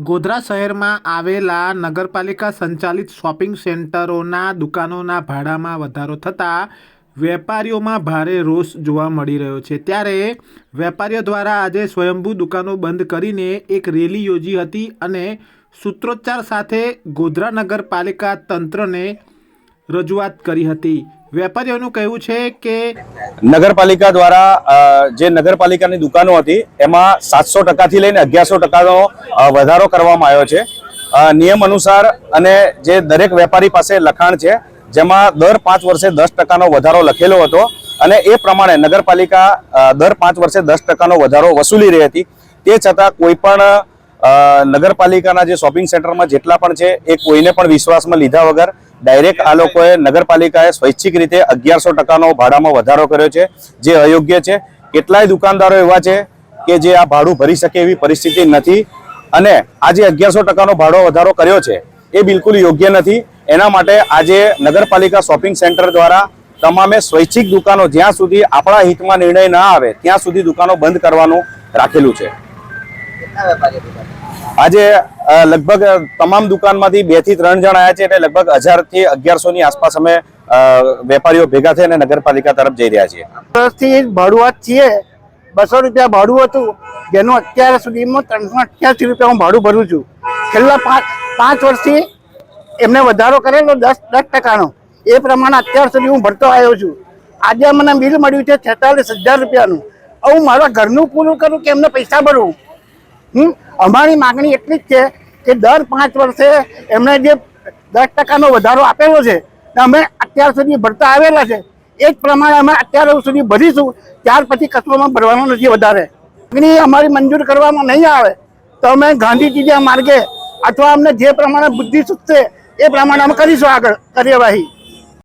ગોધરા શહેરમાં આવેલા નગરપાલિકા સંચાલિત શોપિંગ સેન્ટરોના દુકાનોના ભાડામાં વધારો થતાં વેપારીઓમાં ભારે રોષ જોવા મળી રહ્યો છે. ત્યારે વેપારીઓ દ્વારા આજે સ્વયંભૂ દુકાનો બંધ કરીને એક રેલી યોજી હતી અને સૂત્રોચ્ચાર સાથે ગોધરા નગરપાલિકા તંત્રને રજૂઆત કરી હતી. વેપારીઓનું કહેવું છે કે નગરપાલિકા દ્વારા જે નગરપાલિકાની દુકાનો હતી, એમાં સાતસો ટકાથી લઈને અગિયારસો ટકાનો વધારો કરવામાં આવ્યો છે. નિયમ અનુસાર અને જે દરેક વેપારી પાસે લખાણ છે, જેમાં દર પાંચ વર્ષે દસ ટકાનો વધારો લખેલો હતો અને એ પ્રમાણે નગરપાલિકા દર પાંચ વર્ષે દસ ટકાનો વધારો વસૂલી રહી હતી. તે છતાં કોઈ પણ નગરપાલિકાના જે શોપિંગ સેન્ટરમાં જેટલા પણ છે, એ કોઈને પણ વિશ્વાસમાં લીધા વગર ડાયરેક્ટ આ લોકોએ નગરપાલિકાએ સ્વૈચ્છિક રીતે અગિયારસો ટકાનો ભાડામાં વધારો કર્યો છે, જે અયોગ્ય છે. કેટલાય દુકાનદારો એવા છે કે જે આ ભાડું ભરી શકે એવી પરિસ્થિતિ નથી અને આ જે અગિયારસો ટકાનો ભાડો વધારો કર્યો છે, એ બિલકુલ યોગ્ય નથી. એના માટે આજે નગરપાલિકા શોપિંગ સેન્ટર દ્વારા તમામે સ્વૈચ્છિક દુકાનો જ્યાં સુધી આપણા હિતમાં નિર્ણય ના આવે, ત્યાં સુધી દુકાનો બંધ કરવાનું રાખેલું છે. આજે લગભગ તમામ દુકાનમાંથી બેથી ત્રણ જણ આવ્યા છે એટલે લગભગ હજારથી અગિયારસો ની આસપાસ અમે વેપારીઓ ભેગા થઈને નગરપાલિકા તરફ જઈ રહ્યા છીએ. વર્ષથી ભાડુઆત છીએ. બસો રૂપિયા ભાડું હતું. જેનું અત્યાર સુધીમાં ત્રણસો અઠ્યાસી રૂપિયા હું ભાડું ભરું છું. છેલ્લા પાંચ પાંચ વર્ષથી એમને વધારો કરેલો દસ દસ ટકાનો. એ પ્રમાણે અત્યાર સુધી હું ભરતો આવ્યો છું. આજે મને બિલ મળ્યું છે છેતાલીસ હજાર રૂપિયાનું. હું મારા ઘરનું પૂરું કરું કે એમને પૈસા ભરું? અમારી માગણી એટલી જ છે કે દર પાંચ વર્ષે એમણે જે દસ ટકાનો વધારો આપેલો છે અમે અત્યાર સુધી ભરતા આવેલા છે, એ જ પ્રમાણે અમે અત્યાર સુધી ભરીશું, ત્યાર પછી કચરોમાં ભરવાનો નથી વધારે. માગણી અમારી મંજૂર કરવામાં નહીં આવે, તો અમે ગાંધીજીના માર્ગે અથવા અમને જે પ્રમાણે બુદ્ધિ સૂચશે, એ પ્રમાણે અમે કરીશું આગળ કાર્યવાહી.